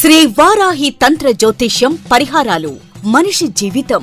శ్రీ వారాహి తంత్ర జ్యోతిష్యం పరిహారాలు మనిషి జీవితం.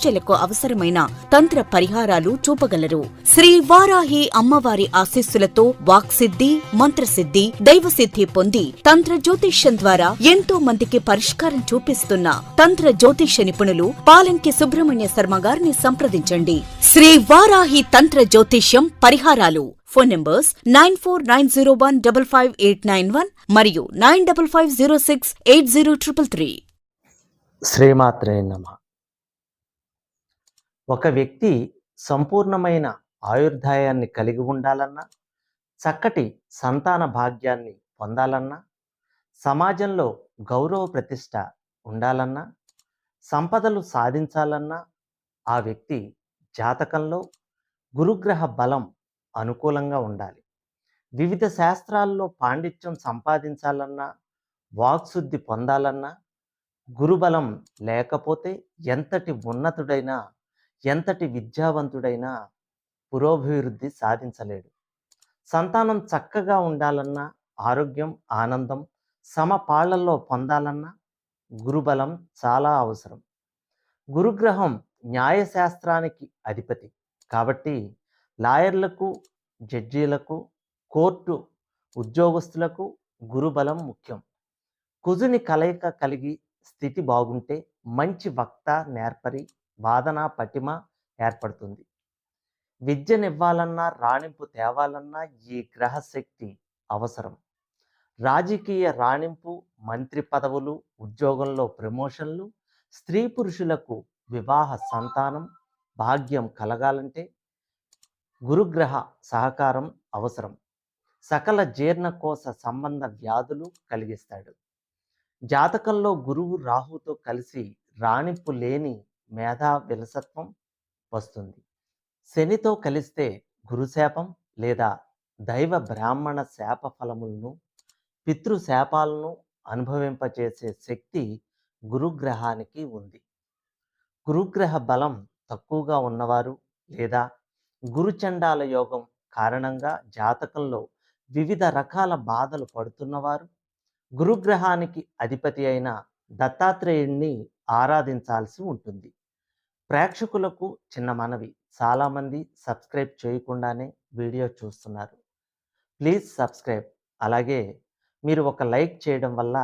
సమస్యలకు అవసరమైన తంత్ర పరిహారాలు చూపగలరు. శ్రీ వారాహి అమ్మవారి ఆశీస్సులతో వాక్సిద్ధి మంత్రసిద్ధి దైవసిద్ధి పొంది తంత్ర జ్యోతిష్యం ద్వారా ఎంతో మందికి పరిష్కారం చూపిస్తున్న తంత్ర జ్యోతిష్య నిపుణులు పాలంకి సుబ్రహ్మణ్య శర్మ గారిని సంప్రదించండి. శ్రీ వారాహి తంత్ర జ్యోతిష్యం పరిహారాలు. Phone numbers nine four nine zero one double five eight nine one మరియు nine double five zero six eight zero triple three. శ్రీమాత్రే నమ. ఒక వ్యక్తి సంపూర్ణమైన ఆయుర్దాయాన్ని కలిగి ఉండాలన్నా చక్కటి సంతాన భాగ్యాన్ని పొందాలన్నా సమాజంలో గౌరవ ప్రతిష్ట ఉండాలన్నా సంపదలు సాధించాలన్నా ఆ వ్యక్తి జాతకంలో గురుగ్రహ బలం అనుకూలంగా ఉండాలి. వివిధ శాస్త్రాల్లో పాండిత్యం సంపాదించాలన్నా వాక్శుద్ధి పొందాలన్నా గురుబలం లేకపోతే ఎంతటి ఉన్నతుడైనా ఎంతటి విద్యావంతుడైనా పురోభివృద్ధి సాధించలేడు. సంతానం చక్కగా ఉండాలన్నా ఆరోగ్యం ఆనందం సమపాళ్ళలో పొందాలన్నా గురుబలం చాలా అవసరం. గురుగ్రహం న్యాయశాస్త్రానికి అధిపతి కాబట్టి లాయర్లకు జడ్జీలకు కోర్టు ఉద్యోగస్తులకు గురుబలం ముఖ్యం. కుజుని కలయిక కలిగి స్థితి బాగుంటే మంచి వక్త నేర్పరి వాదన పటిమ ఏర్పడుతుంది. విద్యనివ్వాలన్నా రాణింపు తేవాలన్నా ఈ గ్రహశక్తి అవసరం. రాజకీయ రాణింపు మంత్రి పదవులు ఉద్యోగంలో ప్రమోషన్లు స్త్రీ పురుషులకు వివాహ సంతానం భాగ్యం కలగాలంటే గురుగ్రహ సహకారం అవసరం. సకల జీర్ణకోశ సంబంధ వ్యాధులు కలిగిస్తాడు. జాతకంలో గురువు రాహుతో కలిసి రాణింపు లేని మేధా విలసత్వం వస్తుంది. శనితో కలిస్తే గురుశాపం లేదా దైవ బ్రాహ్మణ శాప ఫలములను పితృశాపాలను అనుభవింపచేసే శక్తి గురుగ్రహానికి ఉంది. గురుగ్రహ బలం తక్కువగా ఉన్నవారు లేదా గురుచండాల యోగం కారణంగా జాతకంలో వివిధ రకాల బాధలు పడుతున్నవారు గురుగ్రహానికి అధిపతి అయిన దత్తాత్రేయుణ్ణి ఆరాధించాల్సి ఉంటుంది. ప్రేక్షకులకు చిన్న మనవి. చాలామంది సబ్స్క్రైబ్ చేయకుండానే వీడియో చూస్తున్నారు. Please subscribe. అలాగే మీరు ఒక లైక్ చేయడం వల్ల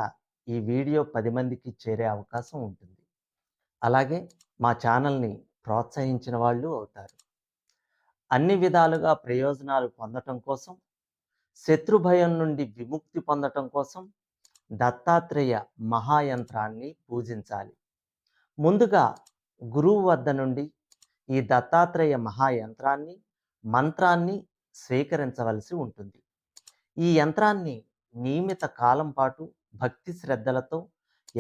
ఈ వీడియో పది మందికి చేరే అవకాశం ఉంటుంది. అలాగే మా ఛానల్ని ప్రోత్సహించిన వాళ్ళు అవుతారు. అన్ని విధాలుగా ప్రయోజనాలు పొందటం కోసం శత్రుభయం నుండి విముక్తి పొందటం కోసం దత్తాత్రేయ మహాయంత్రాన్ని పూజించాలి. ముందుగా గురువు వద్ద నుండి ఈ దత్తాత్రేయ మహాయంత్రాన్ని మంత్రాన్ని స్వీకరించవలసి ఉంటుంది. ఈ యంత్రాన్ని నియమిత కాలం పాటు భక్తి శ్రద్ధలతో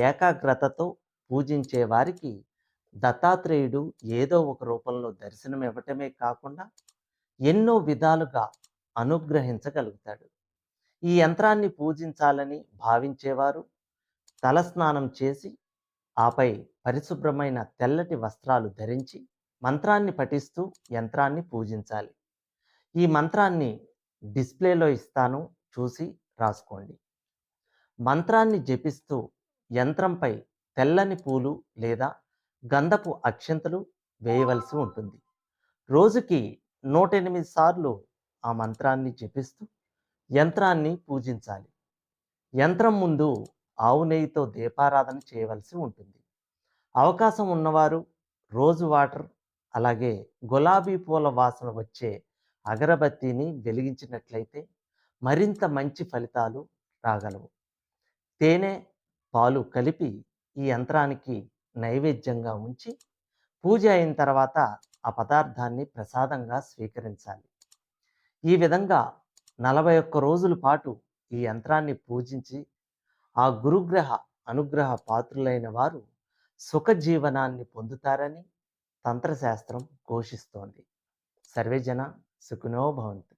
ఏకాగ్రతతో పూజించే వారికి దత్తాత్రేయుడు ఏదో ఒక రూపంలో దర్శనం ఇవ్వటమే కాకుండా ఎన్నో విధాలుగా అనుగ్రహించగలుగుతాడు. ఈ యంత్రాన్ని పూజించాలని భావించేవారు తలస్నానం చేసి ఆపై పరిశుభ్రమైన తెల్లటి వస్త్రాలు ధరించి మంత్రాన్ని పఠిస్తూ యంత్రాన్ని పూజించాలి. ఈ మంత్రాన్ని డిస్ప్లేలో ఇస్తాను చూసి రాసుకోండి. మంత్రాన్ని జపిస్తూ యంత్రంపై తెల్లని పూలు లేదా గంధపు అక్షంతలు వేయవలసి ఉంటుంది. రోజుకి నూట ఎనిమిది సార్లు ఆ మంత్రాన్ని జపిస్తూ యంత్రాన్ని పూజించాలి. యంత్రం ముందు ఆవు నెయ్యితో దీపారాధన చేయవలసి ఉంటుంది. అవకాశం ఉన్నవారు రోజు వాటర్ అలాగే గులాబీ పూల వాసన వచ్చే అగరబత్తిని వెలిగించినట్లయితే మరింత మంచి ఫలితాలు రాగలవు. తేనె పాలు కలిపి ఈ యంత్రానికి నైవేద్యంగా ఉంచి పూజ అయిన తర్వాత ఆ పదార్థాన్ని ప్రసాదంగా స్వీకరించాలి. ఈ విధంగా నలభై ఒక్క రోజుల పాటు ఈ యంత్రాన్ని పూజించి ఆ గురుగ్రహ అనుగ్రహ పాత్రులైన వారు సుఖ జీవనాన్ని పొందుతారని తంత్రశాస్త్రం ఘోషిస్తోంది. సర్వేజన సుఖినో భవంతు.